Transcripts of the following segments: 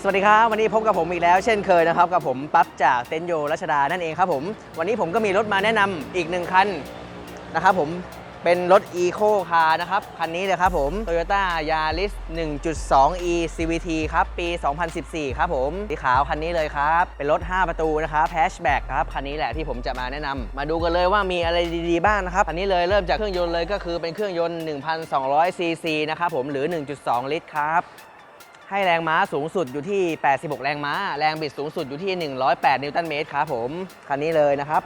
สวัสดีครับ วันนี้พบกับผมอีกแล้วเช่นเคยนะครับกับผมปั๊บจากเต็นโยรัชดานั่นเองครับผม วันนี้ผมก็มีรถมาแนะนำอีกหนึ่งคันนะครับผมเป็นรถ Eco Car นะครับ คันนี้เลยครับผม Toyota Yaris 1.2e CVT ครับ ปี 2014 ครับผมสีขาวคันนี้เลยครับ เป็นรถ 5 ประตูนะครับแฮชแบ็กครับ คันนี้แหละที่ผมจะมาแนะนำมาดูกันเลยว่ามีอะไรดีๆบ้างนะครับ คันนี้เลยเริ่มจากเครื่องยนต์เลยก็คือเป็นเครื่องยนต์ 1,200 cc นะครับผมหรือ 1.2 ลิตรครับ ให้แรงม้าสูงสุดอยู่ที่ 86 แรงม้า แรงบิดสูงสุดอยู่ที่ 108 นิวตันเมตรครับผม คันนี้เลยนะครับ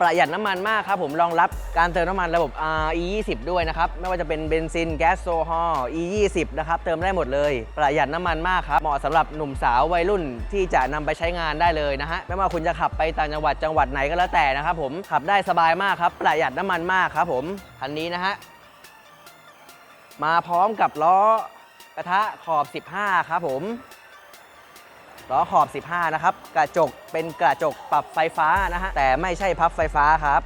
ประหยัดน้ำมันมากครับผม รองรับการเติมน้ำมันระบบ E20 ด้วยนะครับ ไม่ว่าจะเป็นเบนซิน แก๊สโซฮอล์ E20 นะครับ เติมได้หมดเลย ประหยัดน้ำมันมากครับ เหมาะสำหรับหนุ่มสาววัยรุ่นที่จะนำไปใช้งานได้เลยนะฮะ ไม่ว่าคุณจะขับไปต่างจังหวัดจังหวัดไหนก็แล้วแต่นะครับผม ขับได้สบายมากครับ ประหยัดน้ำมันมากครับผม คันนี้นะฮะ มาพร้อมกับล้อ กระทะขอบ 15 ครับผมล้อขอบ 15 นะครับ กระจกเป็นกระจกปรับไฟฟ้านะฮะ แต่ไม่ใช่พับไฟฟ้าครับ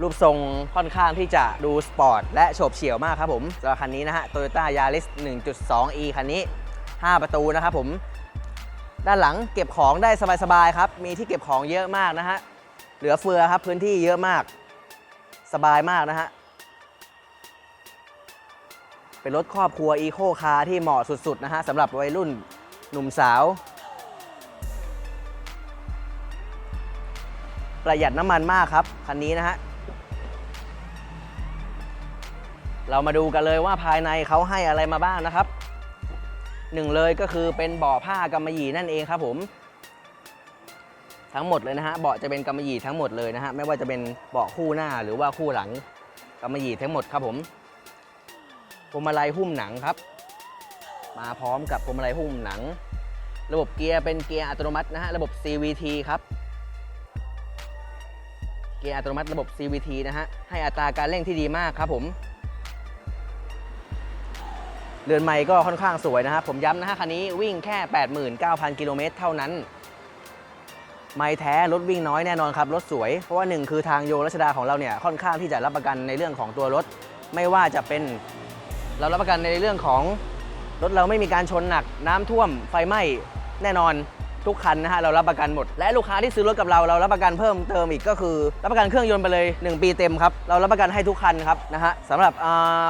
รูปทรงค่อนข้างที่จะดูสปอร์ตและโฉบเฉี่ยวมากครับผมสำหรับคันนี้นะฮะ Toyota Yaris 1.2e คันนี้ 5 ประตูนะครับผม ด้านหลังเก็บของได้สบายๆครับ มีที่เก็บของเยอะมากนะฮะ เหลือเฟือครับพื้นที่เยอะมาก สบายมากนะฮะ เป็นรถครอบครัวอีโคคาร์ที่เหมาะสุดๆนะฮะสำหรับวัยรุ่นหนุ่มสาว ประหยัดน้ำมันมากครับ คันนี้นะฮะ เรามาดูกันเลยว่าภายในเขาให้อะไรมาบ้างนะครับหนึ่งเลยก็คือเป็นเบาะผ้ากำมะหยี่นั่นเองครับผม ทั้งหมดเลยนะฮะเบาะจะเป็นกำมะหยี่ทั้งหมดเลยนะฮะไม่ว่าจะเป็นเบาะคู่หน้าหรือว่าคู่หลังกำมะหยี่ทั้งหมดครับผม พวงมาลัยหุ้มหนังครับ มาพร้อมกับพวงมาลัยหุ้มหนัง ระบบเกียร์เป็นเกียร์อัตโนมัตินะฮะ ระบบ CVT ครับ เกียร์อัตโนมัติระบบ CVT นะฮะ ให้อัตราการเร่งที่ดีมากครับผมเรือนไม้ก็ค่อนข้างสวยนะครับ ผมย้ำนะฮะคันนี้วิ่งแค่ 89,000 กิโลเมตรเท่านั้น ไม่แท้รถวิ่งน้อยแน่นอนครับ รถสวย เพราะว่าหนึ่งคือทางโยรัชดาของเราเนี่ยค่อนข้างที่จะรับประกันในเรื่องของตัวรถ ไม่ว่าจะเป็น เรารับประกันในเรื่องของรถเราไม่มีการชนหนัก น้ำท่วมไฟไหม้แน่นอนทุกคันนะฮะเรารับประกันหมด และลูกค้าที่ซื้อรถกับเราเรารับประกันเพิ่มเติมอีกก็คือ รับประกันเครื่องยนต์ไปเลย 1 ปีเต็มครับเรารับประกันให้ทุกคันครับนะฮะสำหรับ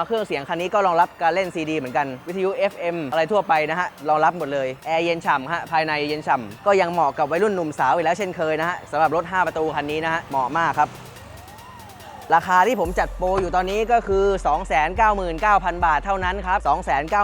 เครื่องเสียงคันนี้ก็รองรับการเล่น CD เหมือนกันวิทยุ FM อะไรทั่วไปนะฮะรองรับหมดเลยแอร์เย็นฉ่ำฮะภายในเย็นฉ่ำก็ยังเหมาะกับวัยรุ่นหนุ่มสาวอีกแล้วเช่นเคยนะฮะสำหรับรถ 5 ประตูคันนี้นะฮะเหมาะมากครับ ราคาที่ผมจัดโปรอยู่ตอนนี้ก็คือ 299,000 บาทเท่านั้นครับ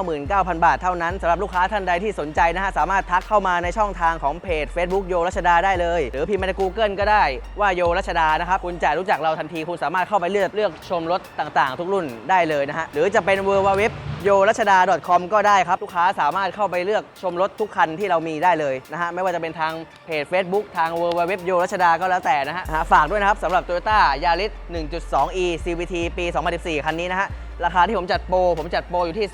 299,000 บาทเท่านั้นสำหรับลูกค้าท่านใดที่สนใจนะฮะสามารถทักเข้ามาในช่องทางของเพจ Facebook โยรัชดาได้เลย หรือพิมพ์ใน Google ก็ได้ว่าโยรัชดานะครับคุณจะรู้จักเราทันทีคุณสามารถเข้าไปเลือกเลือกชมรถต่างๆ ทุกรุ่นได้เลยนะฮะหรือจะเป็น w w w โยรัชดา .com ก็ได้ครับ ลูกค้าสามารถเข้าไปเลือกชมรถทุกคันที่เรามีได้เลยนะฮะ ไม่ว่าจะเป็นทางเพจ Facebook ทาง w w w โยรัชดาก็แล้วแต่นะฮะนะฮะ ฝากด้วยนะครับสำหรับ Toyota Yaris 1.2e CVT ปี 2014 คันนี้นะฮะ ราคาที่ผมจัดโปร ผมจัดโปรอยู่ที่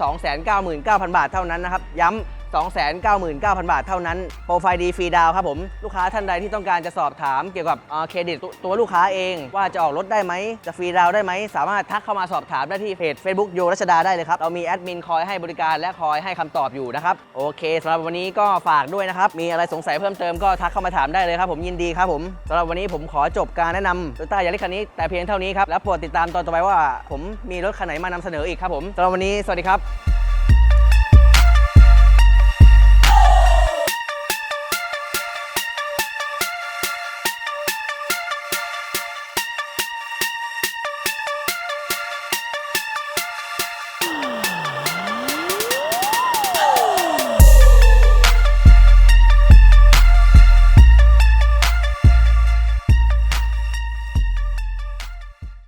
299,000 บาทเท่านั้นนะครับ ย้ำ 299,000 บาทเท่านั้น โปรไฟล์ดีฟรีดาวครับผม ลูกค้าท่านใดที่ต้องการจะสอบถามเกี่ยวกับเครดิตตัวลูกค้าเอง ว่าจะออกรถได้ไหม จะฟรีดาวได้ไหม สามารถทักเข้ามาสอบถามได้ที่เพจ Facebook โยรัชดาได้เลยครับ เรามีแอดมินคอยให้บริการและคอยให้คำตอบอยู่นะครับ โอเคสำหรับวันนี้ก็ฝากด้วยนะครับ มีอะไรสงสัยเพิ่มเติมก็ทักเข้ามาถามได้เลยครับผมยินดีครับผมสำหรับวันนี้ผมขอจบการแนะนำโตโยต้ายาริคันนี้แต่เพียงเท่านี้ครับแล้วโปรดติดตามตอนต่อไปว่า ผมมีรถคันไหนมานำเสนออีกครับผมสำหรับวันนี้สวัสดีครับ